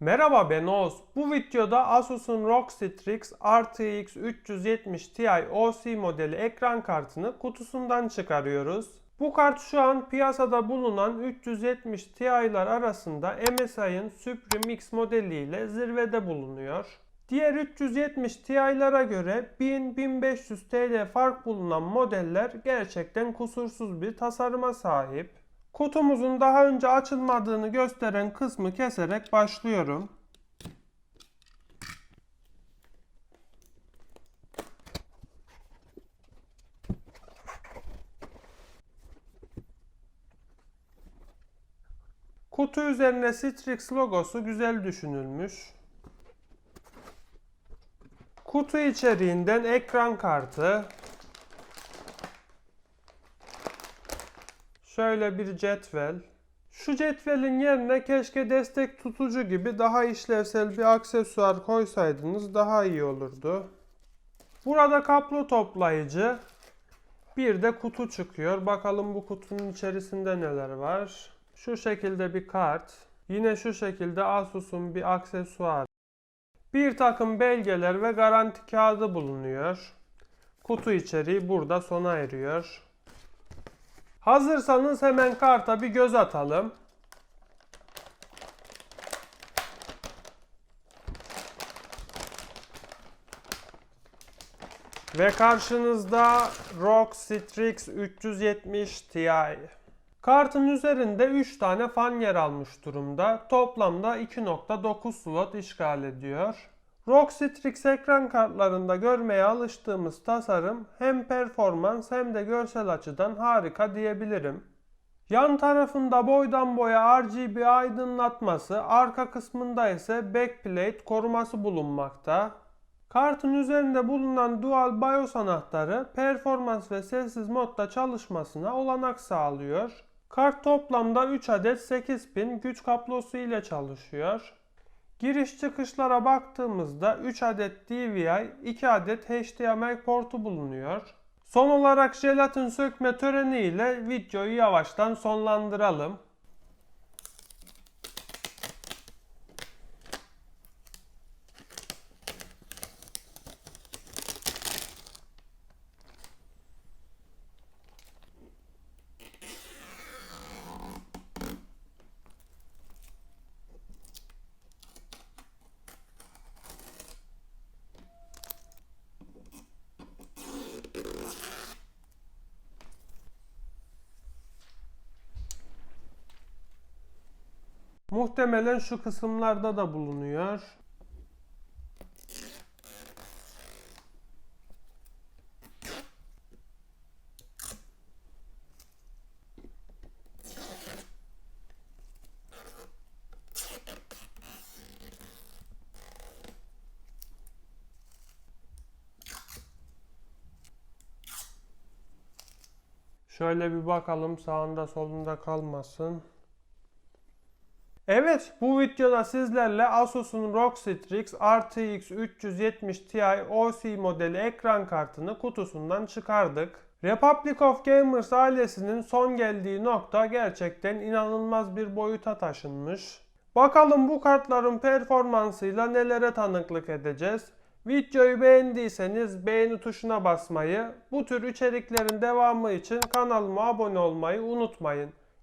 Merhaba ben Oğuz. Bu videoda Asus'un ROG Strix RTX 370 Ti OC modeli ekran kartını kutusundan çıkarıyoruz. Bu kart şu an piyasada bulunan 370 Ti'lar arasında MSI'ın Supreme X modeliyle zirvede bulunuyor. Diğer 370 Ti'lara göre 1000-1500 TL fark bulunan modeller gerçekten kusursuz bir tasarıma sahip. Kutumuzun daha önce açılmadığını gösteren kısmı keserek başlıyorum. Kutu üzerine Strix logosu güzel düşünülmüş. Kutu içeriğinden ekran kartı, Şöyle bir cetvel. Şu cetvelin yerine keşke destek tutucu gibi daha işlevsel bir aksesuar koysaydınız daha iyi olurdu. Burada kablo toplayıcı. Bir de kutu çıkıyor. Bakalım bu kutunun içerisinde neler var. Şu şekilde bir kart. Yine şu şekilde Asus'un bir aksesuar. Bir takım belgeler ve garanti kağıdı bulunuyor. Kutu içeriği burada sona eriyor. Hazırsanız hemen karta bir göz atalım. Ve karşınızda ROG Strix 370 Ti. Kartın üzerinde 3 tane fan yer almış durumda. Toplamda 2.9 slot işgal ediyor. ROG Strix ekran kartlarında görmeye alıştığımız tasarım hem performans hem de görsel açıdan harika diyebilirim. Yan tarafında boydan boya RGB aydınlatması, arka kısmında ise backplate koruması bulunmakta. Kartın üzerinde bulunan Dual BIOS anahtarı performans ve sessiz modda çalışmasına olanak sağlıyor. Kart toplamda 3 adet 8000 güç kablosu ile çalışıyor. Giriş çıkışlara baktığımızda 3 adet DVI, 2 adet HDMI portu bulunuyor. Son olarak jelatin sökme töreni ile videoyu yavaştan sonlandıralım. Muhtemelen şu kısımlarda da bulunuyor. Şöyle bir bakalım sağında solunda kalmasın. Evet bu videoda sizlerle Asus'un ROG Strix RTX 370 Ti OC modeli ekran kartını kutusundan çıkardık. Republic of Gamers ailesinin son geldiği nokta gerçekten inanılmaz bir boyuta taşınmış. Bakalım bu kartların performansıyla nelere tanıklık edeceğiz. Videoyu beğendiyseniz beğeni tuşuna basmayı, bu tür içeriklerin devamı için kanalıma abone olmayı unutmayın.